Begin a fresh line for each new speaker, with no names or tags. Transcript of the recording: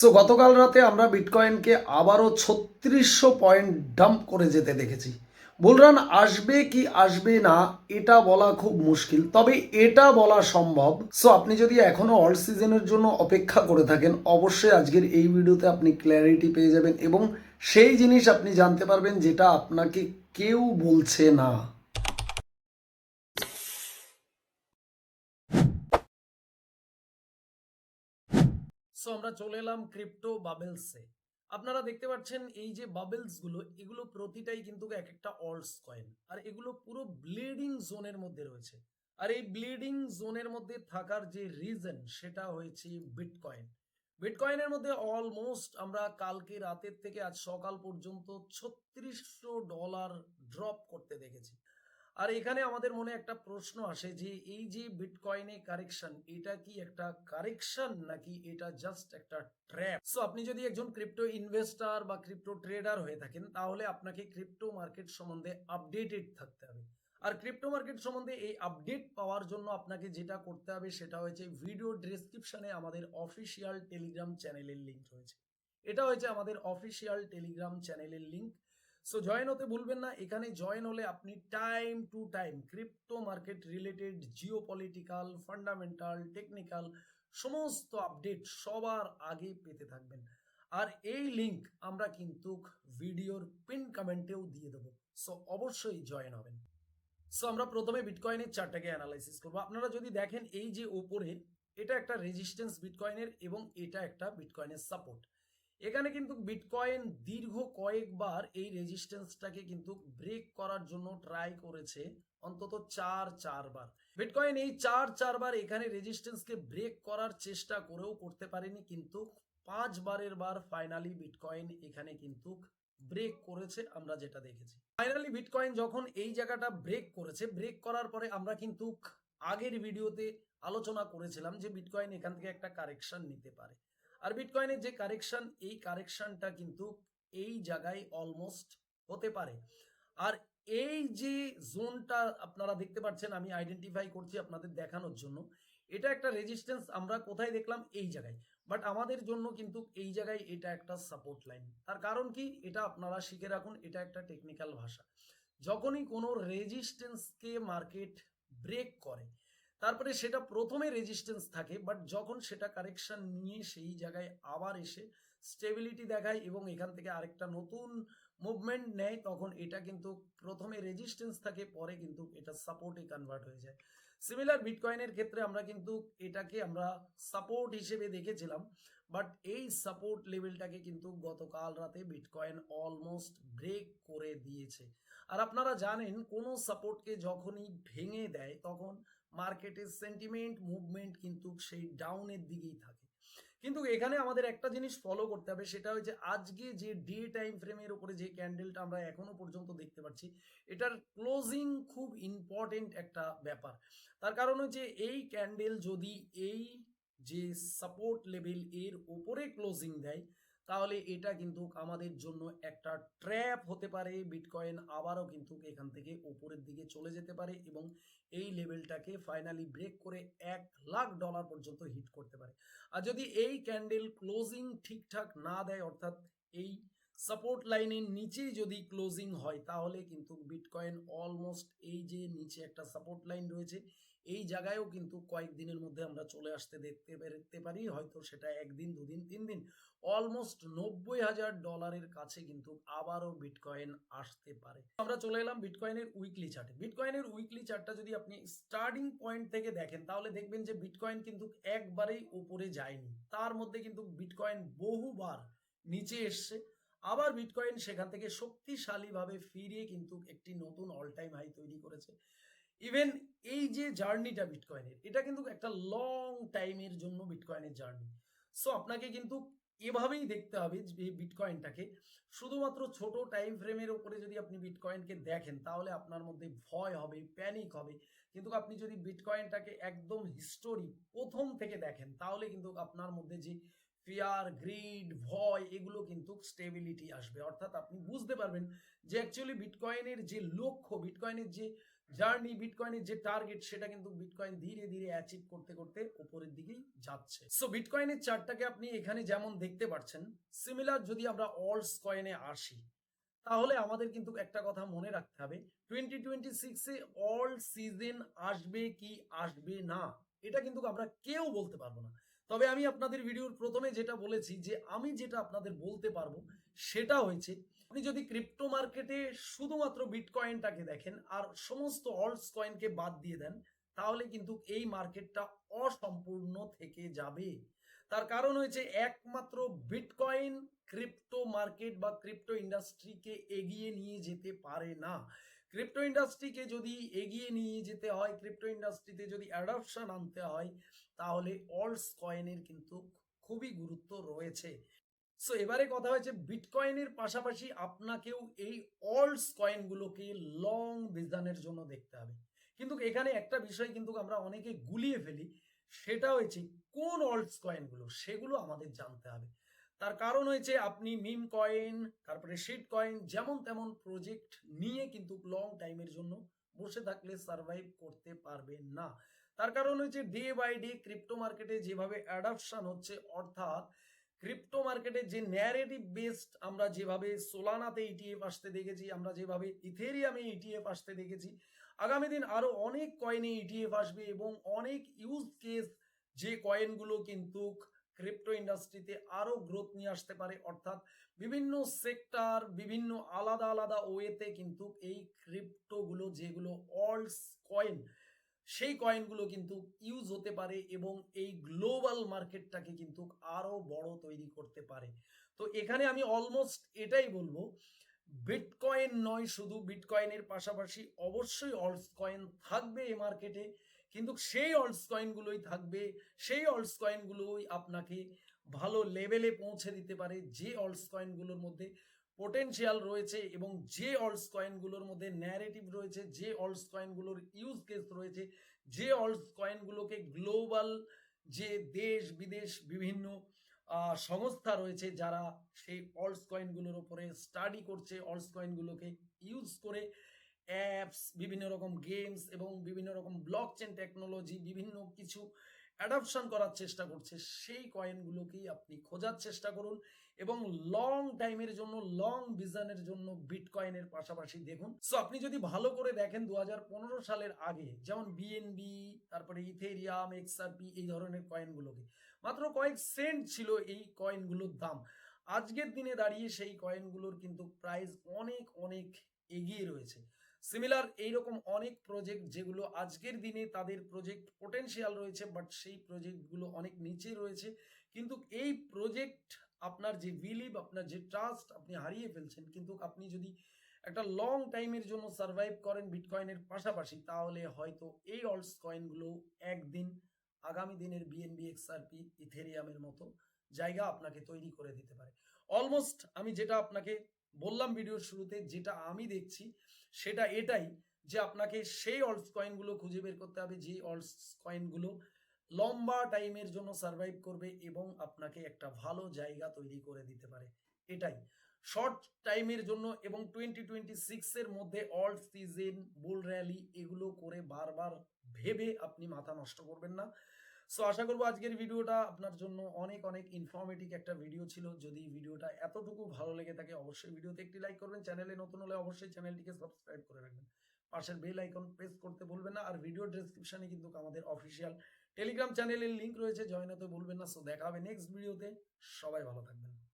তো গতকাল রাতে আমরা বিটকয়েনকে আবারও ছত্রিশশো পয়েন্ট ডাম্প করে যেতে দেখেছি। বুলরান আসবে কি আসবে না, এটা বলা খুব মুশকিল। তবে এটা বলা সম্ভব। সো আপনি যদি এখনও অল সিজনের জন্য অপেক্ষা করে থাকেন, অবশ্যই আজকের এই ভিডিওতে আপনি ক্ল্যারিটি পেয়ে যাবেন এবং সেই জিনিস আপনি জানতে পারবেন যেটা আপনাকে কেউ বলছে না সো আমরা চলে এলাম ক্রিপ্টো বাবেলসে আপনারা দেখতে পাচ্ছেন এই যে বাবেলসগুলো, এগুলো প্রতিটাই কিন্তু এক একটা অলস কয়েন আর এগুলো পুরো ব্লিডিং জোনের মধ্যে রয়েছে। আর এই ব্লিডিং জোনের মধ্যে থাকার যে রিজন সেটা হয়েছে বিটকয়েন বিটকয়েনের মধ্যে অলমোস্ট আমরা কালকে রাতের থেকে আজ সকাল পর্যন্ত ছত্রিশশো ডলার ড্রপ করতে দেখেছি। আর এখানে আমাদের মনে একটা প্রশ্ন আসে যে এই যে বিটকয়েনে কারেকশন এটা কি একটা কারেকশন নাকি এটা জাস্ট একটা ট্র্যাপ সো আপনি যদি একজন ক্রিপ্টো ইনভেস্টর বা ক্রিপ্টো ট্রেডার হয়ে থাকেন, তাহলে আপনাকে ক্রিপ্টো মার্কেট সম্বন্ধে আপডেটেড থাকতে হবে। আর ক্রিপ্টো মার্কেট সম্বন্ধে এই আপডেট পাওয়ার জন্য আপনাকে যেটা করতে হবে, সেটা হচ্ছে ভিডিও ডেসক্রিপশনে আমাদের অফিসিয়াল টেলিগ্রাম চ্যানেলের লিঙ্ক রয়েছে। এটা হয়েছে আমাদের অফিসিয়াল টেলিগ্রাম চ্যানেলের লিঙ্ক সো জয়েন হতে ভুলবেন না। এখানে জয়েন হলে আপনি time to time crypto market related geopolitical fundamental technical সমস্ত আপডেট সবার আগে পেতে থাকবেন। আর এই লিংক আমরা কিন্তু ভিডিওর পিন কমেন্টেও দিয়ে দেবো। সো অবশ্যই জয়েন হবেন। সো আমরা প্রথমে বিটকয়েনের চারটাকে অ্যানালাইসিস করব। আপনারা যদি দেখেন এই যে ওপরে এটা একটা রেজিস্ট্যান্স বিটকয়েনের এবং এটা একটা বিটকয়েনের সাপোর্ট এখানে কিন্তু বিটকয়েন দীর্ঘ কয়েকবার এই রেজিস্ট্যান্সটাকে কিন্তু ব্রেক করার জন্য ট্রাই করেছে অন্তত চার, চারবার। বিটকয়েন এই চার, চারবার এখানে রেজিস্ট্যান্সকে ব্রেক করার চেষ্টা করেও করতে পারেনি, কিন্তু পাঁচবারের বার ফাইনালি বিটকয়েন এখানে কিন্তু ব্রেক করেছে, আমরা যেটা দেখেছি। ফাইনালি বিটকয়েন যখন এই জায়গাটা ব্রেক করেছে, ব্রেক করার পরে আমরা কিন্তু আগের ভিডিওতে আলোচনা করেছিলাম যে বিটকয়েন এখান থেকে একটা কারেকশন নিতে পারে। আর বিটকয়েনের যে কারেকশন এই কারেকশনটা কিন্তু এই জায়গায় অলমোস্ট হতে পারে। আর এই যে জোনটা আপনারা দেখতে পাচ্ছেন, আমি আইডেন্টিফাই করছি আপনাদের দেখানোর জন্য, এটা একটা রেজিস্ট্যান্স আমরা কোথায় দেখলাম? এই জায়গায়। বাট আমাদের জন্য কিন্তু এই জায়গায় এটা একটা সাপোর্ট লাইন তার কারণ কি? এটা আপনারা শিখে রাখুন, এটা একটা টেকনিক্যাল ভাষা। যখনই কোনো রেজিস্ট্যান্সকে মার্কেট ব্রেক করে তারপরে সেটা প্রথমে রেজিস্ট্যান্স থাকে বাট যখন সেটা কারেকশন নিয়ে সেই জায়গায় আবার এসে স্টেবিলিটি দেখায় এবং এখান থেকে আরেকটা নতুন মুভমেন্ট নেয়, তখন এটা কিন্তু প্রথমে রেজিস্ট্যান্স থাকে, পরে কিন্তু এটা সাপোর্টে কনভার্ট হয়ে যায়। সিমিলার বিটকয়েনের ক্ষেত্রে আমরা কিন্তু এটাকে আমরা সাপোর্ট হিসেবে দেখেছিলাম বাট এই সাপোর্ট লেভেলটাকে কিন্তু গতকাল রাতে বিটকয়েন অলমোস্ট ব্রেক করে দিয়েছে। আর আপনারা জানেন, কোনো সাপোর্টকে যখনই ভেঙে দেয়, তখন মার্কেটের সেন্টিমেন্ট মুভমেন্ট কিন্তু সেই ডাউনের দিকেই থাকে। কিন্তু এখানে আমাদের একটা জিনিস ফলো করতে হবে, সেটা হচ্ছে আজকে যে ডে টাইম ফ্রেমের উপরে যে ক্যান্ডেলটা আমরা এখনও পর্যন্ত দেখতে পাচ্ছি, এটার ক্লোজিং খুব ইম্পর্টেন্ট একটা ব্যাপার। তার কারণ হচ্ছে এই ক্যান্ডেল যদি এই যে সাপোর্ট লেভেল এর ওপরে ক্লোজিং দেয় তাহলে এটা কিন্তু আমাদের জন্য একটা ট্র্যাপ হতে পারে। বিটকয়েন আবারও কিন্তু এখান থেকে ওপরের দিকে চলে যেতে পারে এবং এই লেভেলটাকে ফাইনালি ব্রেক করে এক লাখ ডলার পর্যন্ত হিট করতে পারে। আর যদি এই ক্যান্ডেল ক্লোজিং ঠিকঠাক না দেয়, অর্থাৎ এই সাপোর্ট লাইনের নিচে যদি ক্লোজিং হয়, তাহলে কিন্তু বিটকয়েন অলমোস্ট এই যে নিচে একটা সাপোর্ট লাইন রয়েছে এই জায়গায়ও কিন্তু কয়েকদিনের মধ্যে আমরা চলে আসতে দেখতে পেতে পারি, হয়তো সেটা একদিন, দুদিন, তিন দিন। অলমোস্ট নব্বই হাজার ডলারের কাছে কিন্তু আবারও বিটকয়েন আসতে পারে। আমরা চলে এলাম বিটকয়েনের উইকলি চার্টে বিটকয়েনের উইকলি চার্টটা যদি আপনি স্টার্টিং পয়েন্ট থেকে দেখেন, তাহলে দেখবেন যে বিটকয়েন কিন্তু একবারেই উপরে যায়নি। তার মধ্যে কিন্তু বিটকয়েন বহুবার নিচে এসছে। আবার বিটকয়েন সেখান থেকে শক্তিশালীভাবে ফিরে কিন্তু একটি নতুন অল টাইম হাই তৈরি করেছে। ইভেন এই যে জার্নিটা বিটকয়েনের এটা কিন্তু একটা লং টাইমের জন্য বিটকয়েনের জার্নি। সো আপনাকে কিন্তু এভাবেই দেখতে হবে যে বিটকয়েনটাকে শুধুমাত্র ছোট টাইম ফ্রেমের উপরে যদি আপনি বিটকয়েনকে দেখেন, তাহলে আপনার মধ্যে ভয় হবে প্যানিক হবে। কিন্তু আপনি যদি বিটকয়েনটাকে একদম হিস্টোরি প্রথম থেকে দেখেন, তাহলে কিন্তু আপনার মধ্যে যে ফিয়ার গ্রিড ভয়, এগুলো কিন্তু স্টেবিলিটি আসবে। অর্থাৎ আপনি বুঝতে পারবেন যে অ্যাকচুয়ালি বিটকয়েনের যে লক্ষ্য বিটকয়েনের যে জার্নি বিটকয়েনের যে টার্গেট সেটা কিন্তু বিটকয়েন ধীরে ধীরে অ্যাচিভ করতে করতে উপরের দিকেই যাচ্ছে। সো বিটকয়েনের চার্টটাকে আপনি এখানে যেমন দেখতে পাচ্ছেন সিমিলার যদি আমরা অলস কয়েনে আসি, তাহলে আমাদের কিন্তু একটা কথা মনে রাখতে হবে টোয়েন্টি টোয়েন্টি সিক্সে অল সিজন আসবে কি আসবে না, এটা কিন্তু আমরা কেউ বলতে পারব না। তবে আমি আপনাদের ভিডিওর প্রথমে যেটা বলেছি যে আমি যেটা আপনাদের বলতে পারব সেটা হয়েছে, আপনি যদি ক্রিপ্টো মার্কেটে শুধুমাত্র বিটকয়েনটাকে দেখেন আর সমস্ত অলস কয়েনকে বাদ দিয়ে দেন, তাহলে কিন্তু এই মার্কেটটা অসম্পূর্ণ থেকে যাবে। তার কারণ হয়েছে একমাত্র বিটকয়েন ক্রিপ্টো মার্কেট বা ক্রিপ্টো ইন্ডাস্ট্রিকে এগিয়ে নিয়ে যেতে পারে না। ক্রিপ্টো ইন্ডাস্ট্রিকে যদি এগিয়ে নিয়ে যেতে হয় ক্রিপ্টো ইন্ডাস্ট্রিতে যদি অ্যাডাপশন আনতে হয়, তাহলে অলস কয়েনের কিন্তু খুবই গুরুত্ব রয়েছে। সো এবারে কথা হয়েছে বিটকয়েনের পাশাপাশি আপনাকেও এই অলস কয়েনগুলোকে লং ভিশনের জন্য দেখতে হবে। কিন্তু এখানে একটা বিষয় কিন্তু আমরা অনেকে গুলিয়ে ফেলি, সেটা হয়েছে কোন অলস কয়েনগুলো সেগুলো আমাদের জানতে হবে। তার কারণ হয়েছে আপনি মিম কয়েন তারপরে শিট কয়েন যেমন তেমন প্রজেক্ট নিয়ে কিন্তু লং টাইমের জন্য বসে থাকলে সার্ভাইভ করতে পারবেন না। তার কারণ হচ্ছে ডে বাই ডে ক্রিপ্টো মার্কেটে যেভাবে অ্যাডাপশন হচ্ছে, অর্থাৎ ক্রিপ্টো মার্কেটে যে ন্যারেটিভ বেসড আমরা যেভাবে সোলানাতে ইটিএফ আসতে দেখেছি, আমরা যেভাবে ইথেরিয়ামে ইটিএফ আসতে দেখেছি, আগামী দিন আরও অনেক কয়েনে ইটিএফ আসবে এবং অনেক ইউজ কেস যে কয়েনগুলো কিন্তু ক্রিপ্টো ইন্ডাস্ট্রিতে আরও গ্রোথ নিয়ে আসতে পারে। অর্থাৎ বিভিন্ন সেক্টর বিভিন্ন আলাদা আলাদা ওয়েতে কিন্তু এই ক্রিপ্টোগুলো যেগুলো অলস কয়েন সেই কয়েনগুলো কিন্তু ইউজ হতে পারে এবং এই গ্লোবাল মার্কেটটাকে কিন্তু আরও বড় তৈরি করতে পারে। তো এখানে আমি অলমোস্ট এটাই বলব বিটকয়েন নয় শুধু বিটকয়েনের পাশাপাশি অবশ্যই অলস কয়েন থাকবে এই মার্কেটে কিন্তু সেই অলস কয়েনগুলোই থাকবে, সেই অলস কয়েনগুলোই আপনাকে ভালো লেভেলে পৌঁছে দিতে পারে যে অলস কয়েনগুলোর মধ্যে পোটেনশিয়াল রয়েছে এবং যে অলস কয়েনগুলোর মধ্যে ন্যারেটিভ রয়েছে, যে অলস কয়েনগুলোর ইউজ কেস রয়েছে, যে অলস কয়েনগুলোকে গ্লোবাল যে দেশ, বিদেশ, বিভিন্ন সংস্থা রয়েছে যারা সেই অলস কয়েনগুলোর ওপরে স্টাডি করছে অলস কয়েনগুলোকে ইউজ করে অ্যাপস বিভিন্ন রকম গেমস এবং বিভিন্ন রকম ব্লক চেন টেকনোলজি বিভিন্ন কিছু অ্যাডাপশন করার চেষ্টা করছে। সেই কয়েনগুলোকেই আপনি খোঁজার চেষ্টা করুন এবং লং টাইমের জন্য লং ভিশনের জন্য বিটকয়েনের পাশাপাশি দেখুন। সো আপনি যদি ভালো করে দেখেন দু হাজার পনেরো সালের আগে, যেমন বিএনবি তারপরে ইথেরিয়াম এক্সআরপি এই ধরনের কয়েনগুলোকে মাত্র কয়েক সেন্ট ছিল এই কয়েনগুলোর দাম। আজকের দিনে দাঁড়িয়ে সেই কয়েনগুলোর কিন্তু প্রাইস অনেক অনেক এগিয়ে রয়েছে। সিমিলার এইরকম অনেক প্রজেক্ট যেগুলো আজকের দিনে তাদের প্রজেক্ট পোটেনশিয়াল রয়েছে বাট সেই প্রজেক্টগুলো অনেক নিচে রয়েছে। কিন্তু এই প্রজেক্ট আপনার যে বিলিভ আপনার যে ট্রাস্ট আপনি হারিয়ে ফেলছেন, কিন্তু আপনি যদি একটা লং টাইমের জন্য সার্ভাইভ করেন বিটকয়েনের পাশাপাশি, তাহলে হয়তো এই অলস কয়েনগুলো একদিন আগামী দিনের বিএনবি এক্সআরপি ইথেরিয়ামের মতো জায়গা আপনাকে তৈরি করে দিতে পারে। অলমোস্ট আমি যেটা আপনাকে বললাম ভিডিওর শুরুতে, যেটা আমি দেখছি, সেটা এটাই যে আপনাকে সেই অলস কয়েনগুলো খুঁজে বের করতে হবে, যে অলস কয়েনগুলো লম্বা টাইমের জন্য সার্ভাইভ করবে এবং আপনাকে একটা ভালো জায়গা তৈরি করে দিতে পারে। এটাই। শর্ট টাইমের জন্য এবং টোয়েন্টি টোয়েন্টি সিক্সের মধ্যে অল সিজন বুল র্যালি এগুলো করে বারবার ভেবে আপনি মাথা নষ্ট করবেন না। সো আশা করব আজকের ভিডিওটা আপনার জন্য অনেক অনেক ইনফরমেটিভ একটা ভিডিও ছিল। যদি ভিডিওটা এতটুকু ভালো লেগে থাকে, অবশ্যই ভিডিওতে একটি লাইক করবেন। চ্যানেলে নতুন হলে অবশ্যই চ্যানেলটিকে সাবস্ক্রাইব করে রাখবেন। পাশের বেল আইকন প্রেস করতে ভুলবেন না। আর ভিডিও ডেসক্রিপশনে কিন্তু আমাদের অফিসিয়াল টেলিগ্রাম চ্যানেলের লিঙ্ক রয়েছে। জয়েন হতে ভুলবেন না। সো দেখা হবে নেক্সট ভিডিওতে সবাই ভালো থাকবেন।